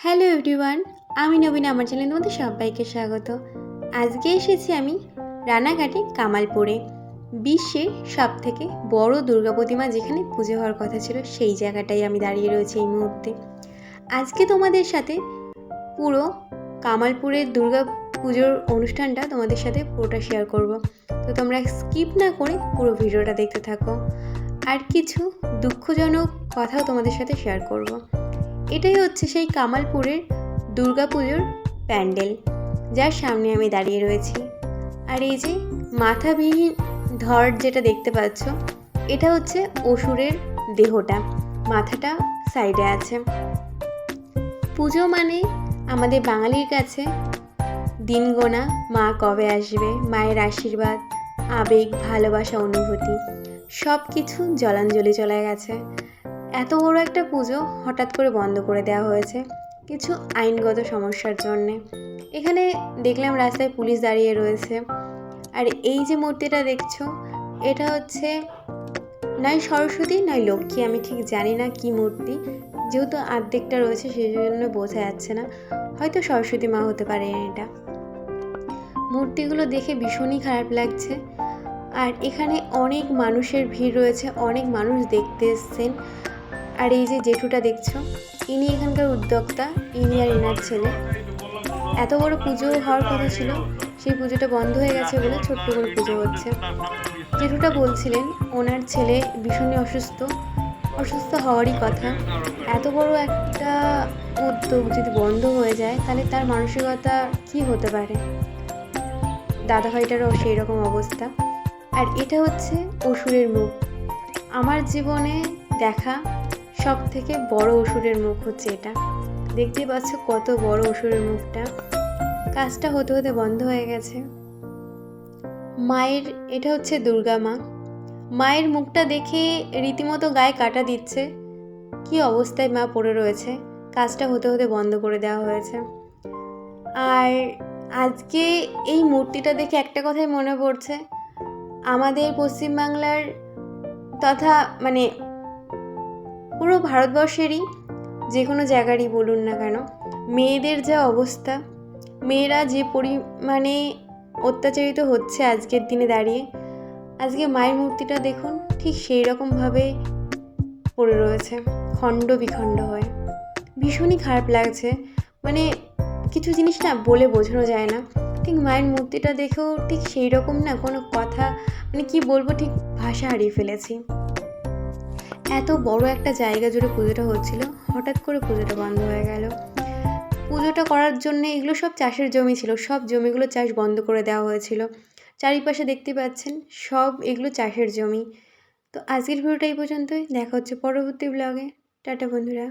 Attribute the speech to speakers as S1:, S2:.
S1: Hello everyone, আমি নবীন, আমার চ্যানেলে তোমাদের সবাইকে স্বাগত। আজকে এসেছি আমি রানাঘাটে কামালপুরে, বিশ্বের সব থেকে বড় দুর্গা প্রতিমা যেখানে পুজো হওয়ার কথা ছিল সেই জায়গাটাই আমি দাঁড়িয়ে রয়েছি এই মুহূর্তে। আজকে তোমাদের সাথে পুরো কামালপুরের দুর্গা পুজোর অনুষ্ঠানটা তোমাদের সাথে পুরোটা শেয়ার করব। তো তোমরা স্কিপ না করে পুরো ভিডিওটা দেখতে থাকো। আর কিছু দুঃখজনক কথাও তোমাদের সাথে শেয়ার করব। এটাই হচ্ছে সেই কামালপুরের দুর্গাপুজোর প্যান্ডেল, যার সামনে আমি দাঁড়িয়ে রয়েছি। আর এই যে মাথাবিহীন ধর যেটা দেখতে পাচ্ছ, এটা হচ্ছে অসুরের দেহটা, মাথাটা সাইডে আছে। পুজো মানে আমাদের বাঙালির কাছে দিন গোনা মা কবে আসবে, মায়ের আশীর্বাদ, আবেগ, ভালোবাসা, অনুভূতি সব কিছু জলাঞ্জলি চলে গেছে। এত বড় একটা পুজো হঠাৎ করে বন্ধ করে দেওয়া হয়েছে কিছু আইনগত সমস্যার জন্যে। এখানে দেখলাম রাস্তায় পুলিশ দাঁড়িয়ে রয়েছে। আর এই যে মূর্তিটা দেখছ, এটা হচ্ছে নয় সরস্বতী, নয় লক্ষ্মী, আমি ঠিক জানি না কি মূর্তি। যেহেতু আর্ধেকটা রয়েছে সেই জন্য বোঝা যাচ্ছে না। হয়তো সরস্বতী মা হতে পারে এটা। মূর্তিগুলো দেখে ভীষণই খারাপ লাগছে। আর এখানে অনেক মানুষের ভিড় রয়েছে, অনেক মানুষ দেখতে এসছেন। আর এই যে জেঠুটা দেখছ, ইনি এখানকার উদ্যোক্তা, ইনি আর এনার ছেলে। এত বড় পুজো হওয়ার কথা ছিল, সেই পুজোটা বন্ধ হয়ে গেছে বলে ছোট্ট করে পুজো হচ্ছে। জেঠুটা বলছিলেন, ওনার ছেলে ভীষণই অসুস্থ অসুস্থ হওয়ারই কথা। এত বড় একটা উদ্যোগ যদি বন্ধ হয়ে যায়, তাহলে তার মানসিকতা কি হতে পারে? দাদা ভাইটারও সেই রকম অবস্থা। আর এটা হচ্ছে অসুরের মুখ। আমার জীবনে দেখা সব থেকে বড় অসুরের মুখ হচ্ছে এটা। দেখতেই পাচ্ছ কত বড় অসুরের মুখটা। কাজটা হতে হতে বন্ধ হয়ে গেছে। মায়ের, এটা হচ্ছে দুর্গা মা। মায়ের মুখটা দেখে রীতিমতো গায়ে কাটা দিচ্ছে। কি অবস্থায় মা পড়ে রয়েছে। কাজটা হতে হতে বন্ধ করে দেওয়া হয়েছে। আর আজকে এই মূর্তিটা দেখে একটা কথাই মনে পড়ছে। আমাদের পশ্চিমবাংলার তথা মানে পুরো ভারতবর্ষেরই যে কোনো জায়গারই বলুন না কেন, মেয়েদের যা অবস্থা, মেয়েরা যে পরিমাণে অত্যাচারিত হচ্ছে আজকের দিনে দাঁড়িয়ে, আজকে মায়ের মূর্তিটা দেখুন, ঠিক সেই রকমভাবে পড়ে রয়েছে, খণ্ড বিখণ্ড হয়ে। ভীষণই খারাপ লাগছে মানে কিছু জিনিস না বলে বোঝানো যায় না। ঠিক মায়ের মূর্তিটা দেখেও ঠিক সেই রকম না কোনো কথা মানে কি বলব, ঠিক ভাষা হারিয়ে ফেলেছি। এত বড় একটা জায়গা জুড়ে পুজোটা হচ্ছিল, হঠাৎ করে পুজোটা বন্ধ হয়ে গেল। পুজোটা করার জন্য এগুলো সব চাষের জমি ছিল, সব জমিগুলো চাষ বন্ধ করে দেওয়া হয়েছিল। চারিপাশে দেখতে পাচ্ছেন, সব এগুলো চাষের জমি। তো আজকের ভিডিওটা এই পর্যন্তই, দেখা হচ্ছে পরবর্তী ব্লগে টাটা বন্ধুরা।